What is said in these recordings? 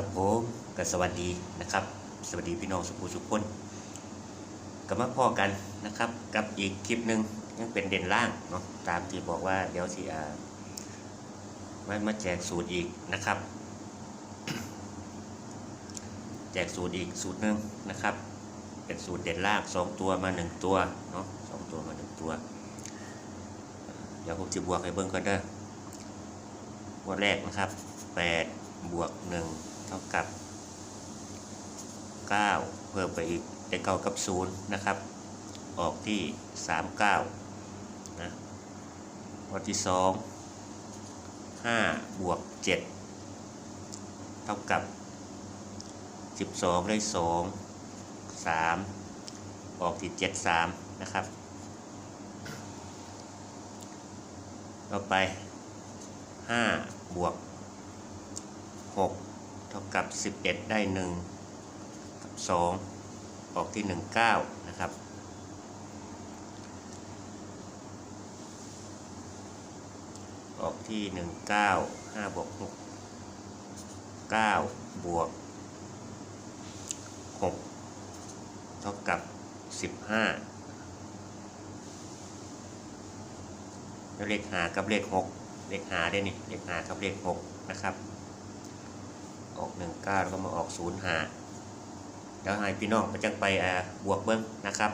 ครับผมก็สวัสดีนะครับ สวัสดีพี่น้องสุภูสุขคนก็มาพ่อกันนะครับ กับอีกคลิปหนึ่งยังเป็นเด่นล่างเนาะตามที่บอกว่าเดี๋ยวสิอ่ามามาแจกสูตรอีกนะครับ แจกสูตรอีกสูตรหนึ่งนะครับ เป็นสูตรเด่นล่างสองตัวมาหนึ่งตัวเนาะสองตัวมาหนึ่งตัว เดี๋ยวผมจะบวกให้เบิ่งก่อนเด้องวดแรกนะครับ8บวก1 เท่ากับ 9 เพิ่มไปอีกได้เก้ากับ0นะครับ ออกที่ 39นะงวดที่ 2 5 บวก 7 เท่ากับ 12 ได้ 2 3 ออกที่ 73 นะครับ ต่อไปห้าบวกหก เท่ากับสิบเอ็ดได้หนึ่งกับสองออกที่หนึ่งเก้านะครับ ออกที่หนึ่งเก้าห้าบวกหกเก้าบวกหกเท่ากับสิบห้าเลขหากับเลขหกเลขหาได้นี่ เลขหากับเลขหกนะครับ ออกหนึ่งเก้าแล้วก็มาออกศูนย์หาเดี๋ยวให้พี่น้องไปจังไปอ่าบวกเบิ้งนะครับ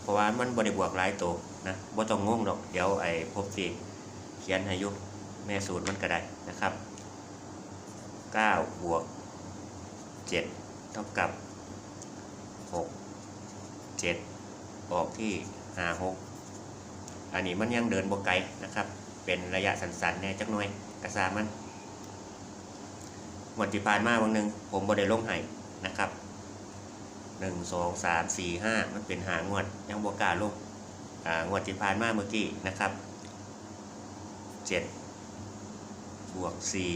เพราะว่ามันบริบวกหลายตัวนะบ่ต้องงงหรอกเดี๋ยวไอ้พบสีเขียนให้ยุแม่สูตรมันก็ได้นะครับเก้าบวกเจ็ดเท่ากับหกเจ็ดออกที่ห้าหกอันนี้มันยังเดินบวไกลนะครับ เป็นระยะสั้นๆแน่จักหน่อยกระซามัน งวดที่ผ่านมาบางหนึ่งผมบ่ได้ลงให้นะครับหนึ่งสองสามสี่ห้ามันเป็นหางวดยังบวกล้าลงอ่างวดที่ผ่านมาเมื่อกี้นะครับเจ็ดบวกสี่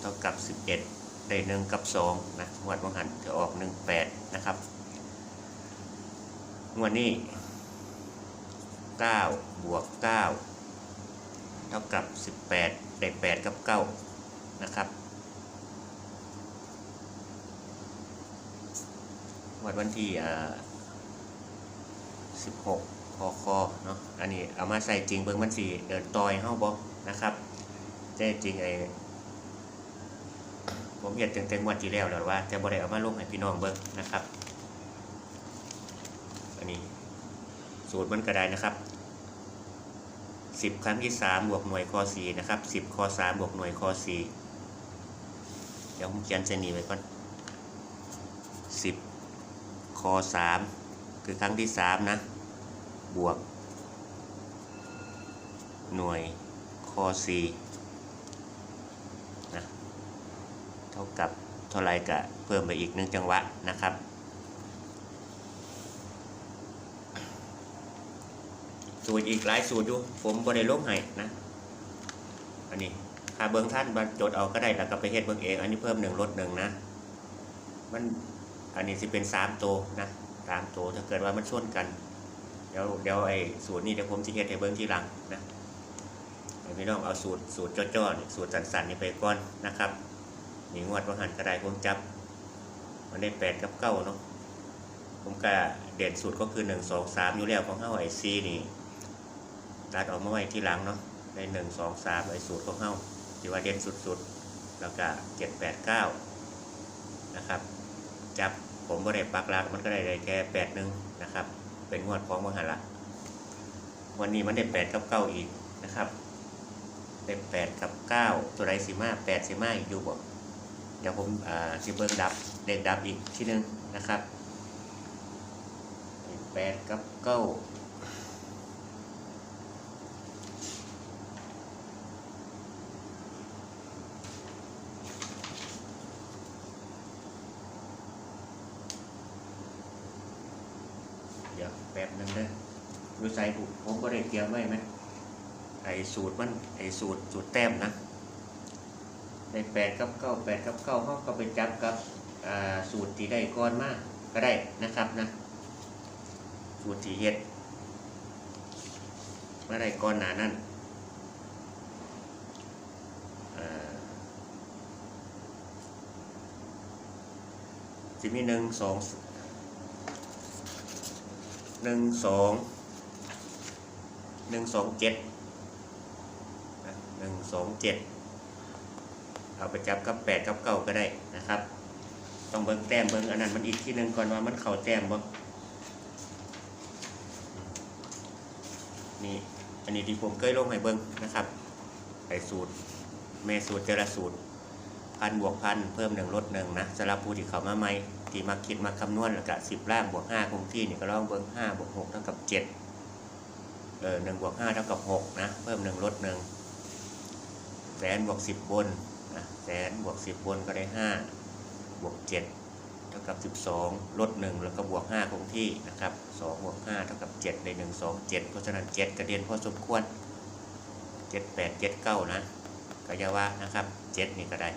เท่ากับสิบเอ็ดได้หนึ่งกับสองนะงวดบางหันจะออกหนึ่งแปดนะครับงวดนี้เก้าบวกเก้าเท่ากับ18ได้8กับ9นะครับ วันวันที่อ่า16คอคอเนาะอันนี้เอามาใส่จริงเบิ่งมันสีเดินต่อยเฮาบ่นะครับแต่จริงไอ้ผมเห็นตั้งแต่งวดที่แล้วแล้วว่าจะบ่ได้เอามาลงให้พี่น้องเบิ่งนะครับ อันนี้สูตรมันก็ไดนะครับสิบครั้งที่สามบวกหน่วยคอสี่นะครับสิบคอสามบวกหน่วยคอสี่เดี๋ยวผมเขียนเส้นนี้ไว้ก่อนสิบ อสามคือครั้งที่สามนะ บวก หน่วยคอสี่นะเท่ากับเท่าไรกะเพิ่มไปอีกหนึ่งจังหวะนะครับ สูตรอีกหลายสูตรอยู่ผมบ่ได้ลงให้นะอันนี้ถ้าเบิ่งท่านมาจดเอาก็ได้แล้วก็ไปเฮ็ดเบิงเอง อันนี้เพิ่มหนึ่งลดหนึ่งนะ มัน อันนี้สิเป็นสามตัวนะสามตัวถ้าเกิดว่ามันชนกัน เดี๋ยวเดี๋ยวไอ้สูตรนี้เดี๋ยวผมจะเฮ็ดให้เบิ่งทีหลังนะพี่น้องเอาสูตรสูตรจ้อๆนี่สูตรสั้นๆนี่ไปก่อนนะครับนี่งวดว่าหันกระไดผมจับมันได้แปดกับเก้าเนาะผมก็เด่นสูตรก็คือหนึ่งสองสามอยู่แล้วของเฮาไอซีนี่ตัดออกมาไว้ที่หลังเนาะในหนึ่งสองสามไอ้สูตรของเฮาที่ว่าเด่นสุดๆแล้วก็เจ็ดแปดเก้านะครับ จับ ผมก็ได้ปักลักมันก็ได้ได้แค่แปดหนึ่งนะครับ เป็นงวดของมังหันละวันนี้มันได้แปดกับเก้าอีกนะครับได้แปดกับเก้าตัวไรสีมาแปดสีมาอยู่บ่เดี๋ยวผมอ่าสิเบิ้งดับเด็กดับอีกที่นึงนะครับแปดกับเก้า ดี๋ยวแป๊บนึงนะดูใส่ผมผมก็ได้เตรียมไว้ไหมไอสูตรมันไอสูตรสูตรแต้มนะได้แปดกับเก้าแปดกับเก้าเขาก็ไปจับกับสูตรที่ได้ก่อนมากก็ได้นะครับนะสูตรที่เฮ็ดมาได้ก่อนหนานั่นอ่าสิมีหนึ่งสอง หนึ่งสองหนึ่งสองเจ็ดหนึ่งสองเจ็ดเอาไปจับกับแปดกับเก้าก็ได้นะครับ ต้องเบิ้งแต้มเบิ้งอันนั้นมันอีกที่หนึ่งก่อนว่ามันเข่าแต้มบ่นี่อันนี้ที่ผมเคยลงให้เบิ้งนะครับไอสูตรเมสูตรเจรสูตรพันบวกพันเพิ่มหนึ่งลดหนึ่งนะสำหรับผู้ที่เขามาใหม่ ที่มาคิดมาคำนวณแล้วก็สิบล่างบวกห้าคงที่นี่ก็ลองเบิ้งห้าบวกหกเท่ากับเจ็ดเออหนึ่งบวกห้าเท่ากับหกนะเพิ่มหนึ่งลดหนึ่งแสนบวกสิบบนนะแสนบวกสิบบนก็ได้ห้าบวกเจ็ดเท่ากับสิบสองลดหนึ่งแล้วก็บวกห้าคงที่นะครับสองบวกห้าเท่ากับเจ็ดได้หนึ่งสองเจ็ดเพราะฉะนั้นเจ็ดกระเด็นพอสมควรเจ็ดแปดเจ็ดเก้านะก็ยาว่านะครับเจ็ดนี่ก็ได้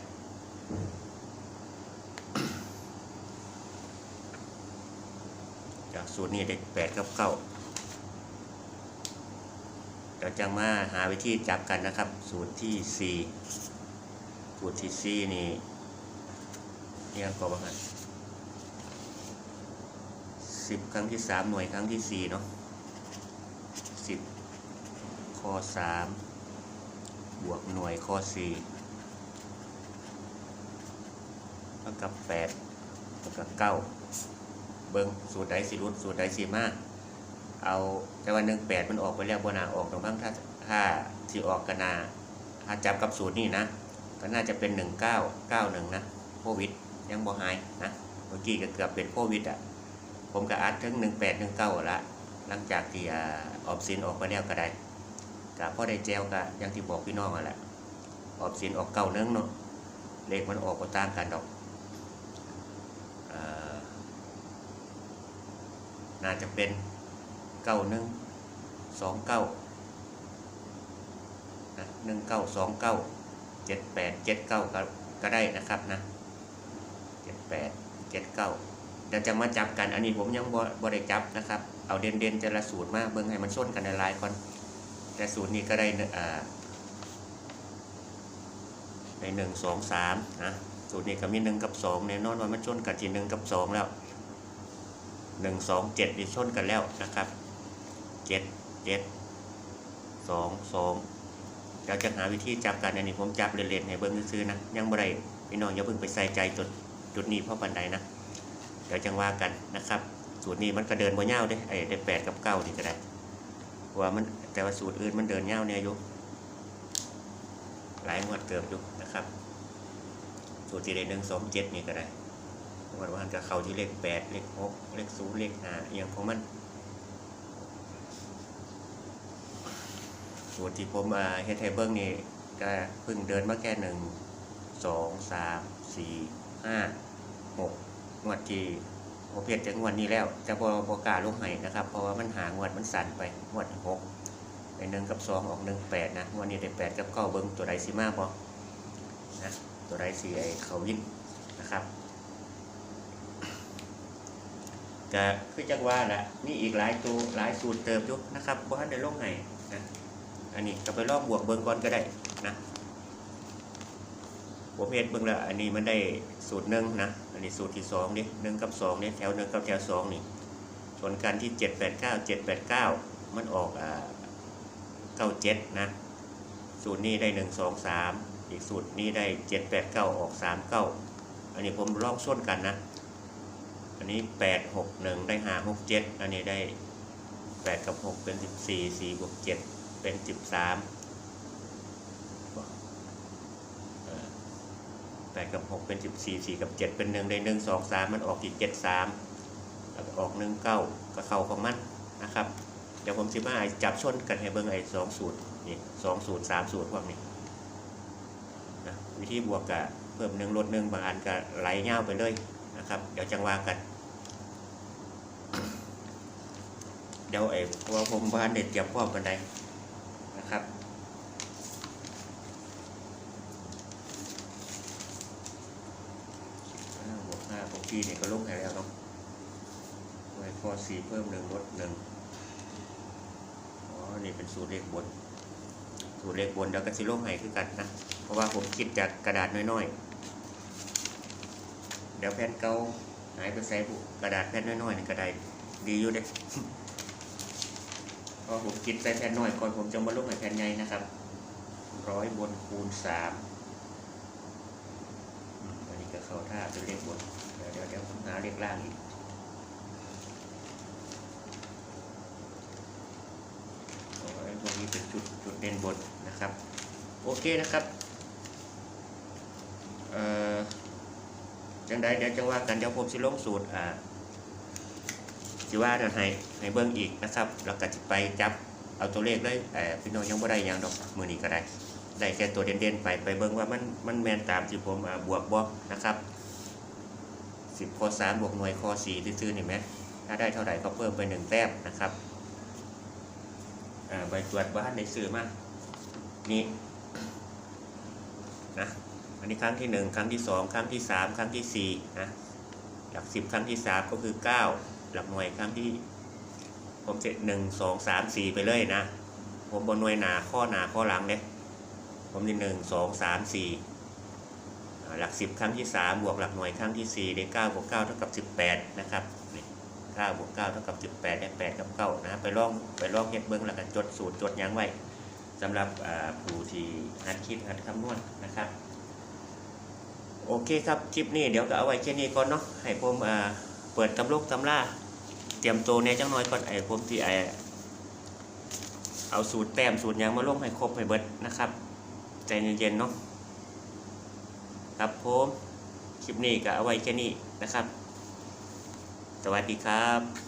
จาก สูตรนี้เด็กแปดกับเก้าเดี๋ยวจะมาหาวิธีจับกันนะครับ สูตรที่สี่สูตรที่สี่นี่นี่ก็ประมาณสิบครั้งที่สามหน่วยครั้งที่สี่เนาะสิบข้อสามบวกหน่วยข้อสี่เท่ากับแปดเท่ากับเก้า เบิ้งสูตรใดสิรุดสูตรใดสิมาเอาแต่ว่าหนึ่งแปดมันออกไปแล้วบนาออกตรงบ้างถ้าถ้าที่ออกกันนาถ้าจับกับสูตรนี่นะ ก็น่าจะเป็นหนึ่งเก้าเก้าหนึ่งนะโควิดยังบ่หายนะเมื่อกี้ก็เกือบเป็นโควิดอะผมก็อัดถึงหนึ่งแปดหนึ่งเก้าละหลังจากที่อ่าออบสินออกไปแล้วก็ได้กับพ่อได้แจวก็อยังที่บอกพี่น้องอะแหละออบสินออกเก้าเนึงเนาะเลขมันออกก็ต่างกันดอกเอ่อ น่าจจะเป็นเก้าหนึ่งสองเก้านะหนึ่งเก้าสองเก้าเจ็ดแปดเจ็ดเก้าก็ได้นะครับนะเจ็ดแปดเจ็ดเก้าเดี๋ยวจะมาจับกันอันนี้ผมยังบ่บ่ได้จับนะครับ เอาเด่นเด่นๆแต่ละสูตรมากเบิ่งให้มันชนกันในลายก่อนแต่สูตรนี้ก็ได้เอ่าในหนึ่งสองสามนะสูตรนี้ก็มีหนึ่งกับสองแน่นอนว่ามันชนกันที่หนึ่งกับสองแล้ว หนึ่งสองเจ็ดนี่ชนกันแล้วนะครับเจ็ดเจ็ดสองสองเราจะหาวิธีจับกันอันนี้ผมจับเล่นๆให้เบิ้งซื้อนะยังบ่ได้พี่น้องอย่าเพิ่งไปใส่ใจจุดจุดนี้เพราะปันใดนะเดี๋ยวจังว่ากันนะครับ สูตรนี้มันก็เดินบ่เง่าวเด้ไอ้ได้แปดกับเก้านี่ก็ได้ว่ามันแต่ว่าสูตรอื่นมันเดินเง่าเนี่ยอยู่หลายงวดเกิบอยู่นะครับ สูตรที่ได้หนึ่งสองเจ็ดนี่ก็ได้ วันวันกับเขาที่เลขแปดเลขหกเลขศูนย์เลขห้าอหย่างของมันส่วนที่ผมมาเฮ็ดไทเบิ้งนี่ก็เพิ่งเดินมาแค่หนึ่งสองสามสี่ห้าหกงวดที่โอเพียรจะงวดนี้แล้ว จะบอบกล้าลงให้นะครับ เพราะว่ามันหางวดมันสั่นไปงวดหกไปหนึ่งกับสองออกหนึ่งแปดนะงวดนี้ได้แปดกับเก้าเบิ้งตัวใดสีมาบอนะตัวใดสีไอเขาวินนะครับ ก็คือจังว่าแหละนี่อีกหลายตัวหลายสูตรเติมอยู่นะครับบ่ทันได้ลงให้นะอันนี้ก็ไปลองบวกเบิ่งก่อนก็ได้นะผมเฮ็ดเบิ่งแล้วอันนี้มันได้สูตรหนึ่งนะอันนี้สูตรที่สองนี่หนึ่งกับสองนี่แถวหนึ่งกับแถวสองนี่ส่วนกันที่เจ็ดแปดเก้าเจ็ดแปดเก้ามันออกอ่าเก้าเจ็ดนะสูตรนี้ได้หนึ่งสองสามอีกสูตรนี้ได้เจ็ดแปดเก้าออกสามเก้าอันนี้ผมลองส้นกันนะ อันนี้แปดหกหนึ่งได้ห้าหกเจ็ดอันนี้ได้แปดกับหกเป็นสิบสี่สี่บวกเจ็ดเป็นสิบสามแปดกับหกเป็นสิบสี่สี่กับเจ็ดเป็นหนึ่งได้หนึ่งสองสามมันออกอีกเจ็ดสามแล้วก็ออกหนึ่งเก้าก็เข้าของมันนะครับ เดี๋ยวผมสิมาให้จับชนกันให้เบิ่งไอสองสูตรนี่สองสูตรสามสูตรพวกนี้นะวิธีบวกกับเพิ่มหนึ่งลดหนึ่งบางอันก็ไหลเง่าไปเลย นะครับ เดี๋ยวจังว่ากัน เดี๋ยวไอ้เพราะว่าผมบ้านเด็ดเตรียมพร้อมกันไดนะครับบวกห้าของพี่เนี่ยก็ลงให้แล้วเนาะไว้ข้อสี่เพิ่มหนึ่งลดหนึ่งอ๋อ นี่เป็นสูตรเลขบนสูตรเลขบนเดี๋ยวก็สิลงให้คือกันนะ เพราะว่าผมคิดจากกระดาษน้อยๆ เดี๋ยวแผ่นเก่าหายไปใส่บุกระดาษแผ่นน้อยๆนี่ก็ได้ดีอยู่เด้เพราะผมคิดใส่แผ่นน้อยก่อนผมจะมาลงในแผ่นใหญ่นะครับร้อยบนคูณสามอันนี้ก็เข้าท่าเป็นเลขบนเดี๋ยวเดี๋ยวเดี๋ยวผมหาเลขล่างอีกโอ้ยพวกนี้เป็นจุดจุดเด่นบนนะครับ โอเคนะครับเอ่อ จังใดเดี๋ยวจังว่ากันเดี๋ยวผมสิลงสูตรอ่าสิว่าเดี๋ยวให้ให้เบิ่งอีกนะครับแล้วก็จะไปจับเอาตัวเลขเลยแต่พี่น้องยังบ่ได้ยังดอกมือนี้ก็ได้ ได้แค่ตัวเด่นๆไปไปเบิ่งว่ามันมันแมนตามที่ผมอ่าบวกนะครับสิบข้อสามบวกหน่วยข้อสี่ซื่อๆนี่ไหมถ้าได้เท่าไหร่ก็เพิ่มไปหนึ่งแต้มนะครับใบตรวจบ้านในซื้อมานี่นะ อันนี้ครั้งที่หนึ่งครั้งที่สองครั้งที่สามครั้งที่สี่นะหลักสิบครั้งที่สามก็คือเก้าหลักหน่วยครั้งที่ ผมเสร็จหนึ่งสองสามสี่ไปเลยนะ ผมบนหน่วยหนาข้อหนาข้อหลังเนี่ยผมนี่หนึ่งสองสามสี่หลักสิบครั้งที่สามบวกหลักหน่วยครั้งที่สี่ได้เก้าบวกเก้าเท่ากับสิบแปดนะครับนี่เก้าบวกเก้าเท่ากับสิบแปดได้แปดกับเก้านะไปลองไปลองเฮ็ดเบิ้องแล้วก็จดสูตรจดยังไว้สำหรับผู้ที่หัดคิดหัดคำนวณนะครับ โอเคครับคลิปนี้เดี๋ยวก็เอาไว้แค่นี้ก่อนเนาะให้ผมอ่าเปิดตำลูกตำล่าเตรียมตัวเนี่ยจังน้อยก่อนไอ้ผมที่ไอเอาสูตรแต้มสูตรยังมาลงให้ครบให้เบิดนะครับ ใจเย็นๆเนาะครับผมคลิปนี้ก็เอาไว้แค่นี้นะครับ สวัสดีครับ